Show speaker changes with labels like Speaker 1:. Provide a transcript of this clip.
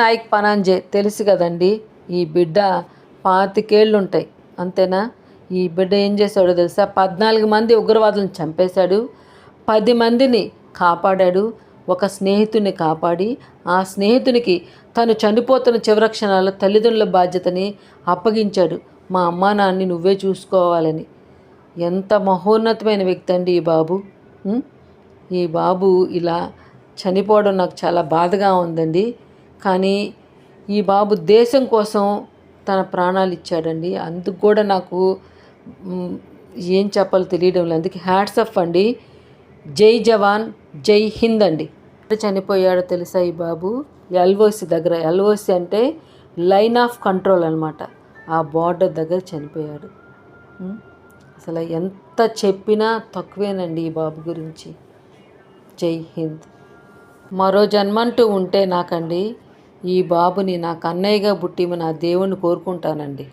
Speaker 1: నాయక్ పనాంజే తెలుసు కదండి ఈ బిడ్డ పాతికేళ్ళు ఉంటాయి అంతేనా? ఈ బిడ్డ ఏం చేశాడో తెలుసా? పద్నాలుగు మంది ఉగ్రవాదులను చంపేశాడు పది మందిని కాపాడాడు ఒక స్నేహితుడిని కాపాడి ఆ స్నేహితునికి తను చనిపోతున్న చివరి క్షణాల్లో తల్లిదండ్రుల బాధ్యతని అప్పగించాడు. మా అమ్మా నాన్ని నువ్వే చూసుకోవాలని. ఎంత మహోన్నతమైన వ్యక్తి అండి ఈ బాబు ఈ బాబు ఇలా చనిపోవడం నాకు చాలా బాధగా ఉందండి. కానీ ఈ బాబు దేశం కోసం తన ప్రాణాలు ఇచ్చాడండి. అందుకు కూడా నాకు ఏం చెప్పాలో తెలియడం లేదు. అందుకే హ్యాట్స్ ఆఫ్ అండి. జై జవాన్ జై హింద్ అండి. చనిపోయాడో తెలుసా ఈ బాబు? ఎల్ఓసి దగ్గర. ఎల్ఓసి అంటే లైన్ ఆఫ్ కంట్రోల్ అనమాట ఆ బార్డర్ దగ్గర చనిపోయాడు. అసలు ఎంత చెప్పినా తక్కువేనండి ఈ బాబు గురించి. జై హింద్. మరో జన్మంటూ ఉంటే నాకండి ఈ బాబుని నాకు అన్నయ్యగా పుట్టిమని ఆ దేవుణ్ణి కోరుకుంటానండి.